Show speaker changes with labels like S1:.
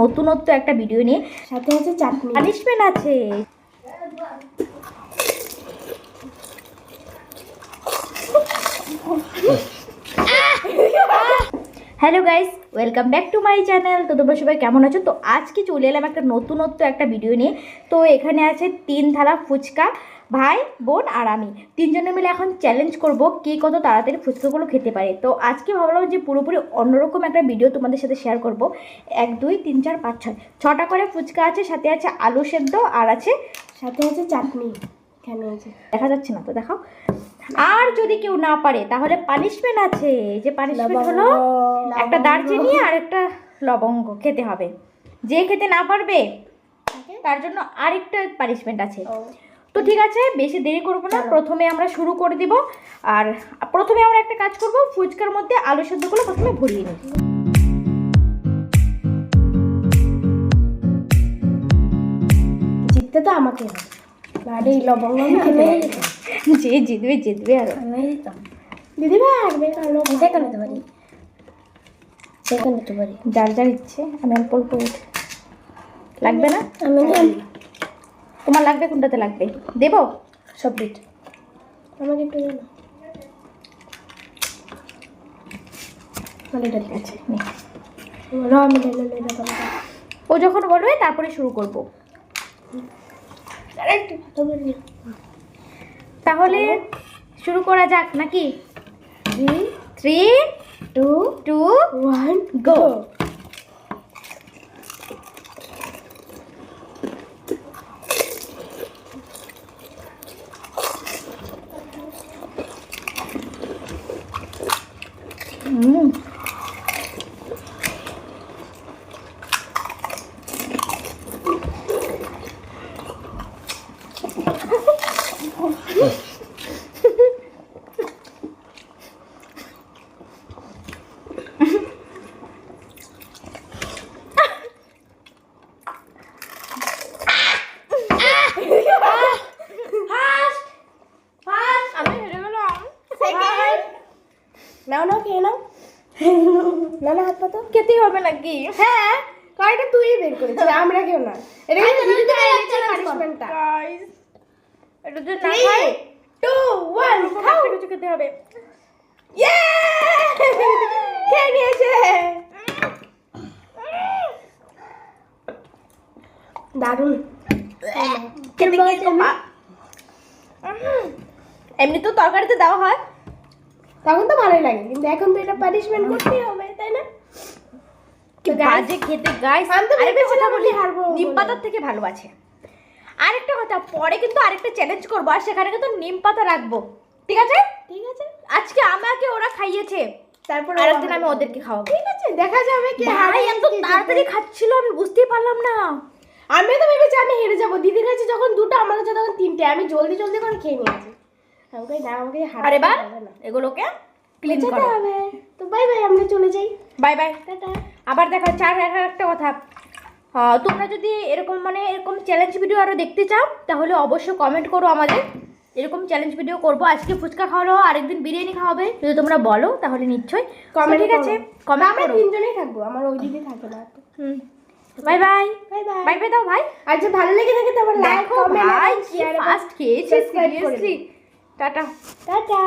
S1: নতুনত্ব একটা ভিডিও নিয়ে
S2: সাথে আছে চাটনি
S1: পানিশমেন্ট আছে। Hello guys welcome back to my channel তো তোমরা সবাই কেমন আছো? তো আজকে চলে এলাম একটা নতুনত্ব একটা ভিডিও নিয়ে। তো এখানে আছে তিন থালা ফুচকা। ভাই বোন আর আমি তিনজনে মিলে এখন চ্যালেঞ্জ করব কে কত তাড়াতাড়ি ফুচকাগুলো খেতে পারে। তো আজকে ভাবলাম যে পুরোপুরি অন্যরকম একটা ভিডিও তোমাদের সাথে শেয়ার করব। এক দুই তিন চার পাঁচ ছয়। ছটা করে ফুচকা আছে সাথে আছে আলু সেদ্ধ আর আছে
S2: সাথে আছে চাটনি। এখানে আছে
S1: দেখা যাচ্ছে না তো দেখাও। আর যদি কেউ না পারে তাহলে পানিশমেন্ট আছে। যে পানিশমেন্ট হলো একটা দারচিনি আর একটা লবঙ্গ খেতে হবে। যে খেতে না পারবে তার জন্য আরেকটা পানিশমেন্ট আছে। তো ঠিক আছে বেশি দেরি করব না। প্রথমে আমরা শুরু করে দিব। আর প্রথমে আমরা একটা কাজ করব ফুচকার মধ্যে আলু সেদ্ধগুলো প্রথমে ভরিয়ে নিই।
S2: জিততে তো আমাকে লবঙ্গ
S1: যে জিতবে জিতবে আর।
S2: দিদি ভাই আসবে সেটা নিতে পারি। সেটা নিতে পারি।
S1: যার যার ইচ্ছে আমি অল্প অল্প লাগবে না?
S2: আমি জানি
S1: তোমার লাগবে কোনটাতে লাগবে? দেবো?
S2: সব বিট আমাকে একটু আছে করব
S1: ও যখন বলবে তারপরে শুরু করব। তাহলে শুরু করা যাক নাকি?
S2: Three two
S1: two
S2: one
S1: go হুম আমি হেরে গেলাম
S2: সেকেন্ড নাও নাও খেয়ে নাও না না হাত পাতো
S1: খেতেই হবে নাকি
S2: হ্যাঁ কয়টা তুই বের করেছিস আমরা কেউ না এটা কিন্তু দিদি তো এনেছে পানিশমেন্টটা
S1: গাইস এটা যদি না খাই
S2: টু ওয়ান খাও।
S1: কিছু খেতে হবে।
S2: ইয়ে খেয়ে নিয়েছে। দারুণ।
S1: এমনি তো তরকারিতে দেওয়া হয়।
S2: তখন তো ভালোই লাগে কিন্তু এখন তো এটা পানিশমেন্ট করতেই হবে তাই না?
S1: বাজে খেতে গাইস
S2: আমি তো
S1: কথা বলি
S2: হারবো
S1: নিম। পাতার থেকে ভালো আছে। আরেকটা কথা পরে কিন্তু আরেকটা চ্যালেঞ্জ করব আর সেখানে কিন্তু নিম পাতা রাখব। ঠিক আছে?
S2: ঠিক আছে।
S1: আজকে আমাকে ওরা খাইয়েছে
S2: তারপর
S1: আরেকদিন আমি ওদেরকে খাওয়াবো।
S2: ঠিক আছে দেখা যাবে কে
S1: ভাই এত তাড়াতাড়ি খাচ্ছিল আমি বুঝতেই পারলাম না।
S2: আমি তো ভেবেছি আমি হেরে যাব। দিদির কাছে যখন দুটো আমার কাছে তখন তিনটে। আমি জলদি জলদি করে খেয়ে নিয়েছি। আমাকে না আমাকে
S1: আর এবার এগুলোকে ক্লিন
S2: হবে। তো বাই বাই আমরা চলে যাই।
S1: Bye bye
S2: tata.
S1: আবার দেখা চার একটা কথা। তোমরা যদি এরকম মানে এরকম চ্যালেঞ্জ ভিডিও আরও দেখতে চাও তাহলে অবশ্যই কমেন্ট করো আমাদের। এরকম চ্যালেঞ্জ ভিডিও করব। আজকে ফুচকা খাওয়ালো আরেকদিন বিরিয়ানি খাওয়াবে যদি তোমরা বলো তাহলে নিশ্চয়ই।
S2: Comment
S1: ঠিক আছে। কমেন্ট
S2: আমরা তিনজনেই থাকব আমার ওই দিদি থাকে না।
S1: হুম। Bye bye
S2: bye bye
S1: bye bye দাও ভাই।
S2: আর যে ভালো লেগে থাকে তো আমার লাইক কমেন্ট
S1: ভাই
S2: শেয়ার
S1: ফার্স্ট খেয়েছি সিরিয়াসলি টাটা।
S2: টাটা।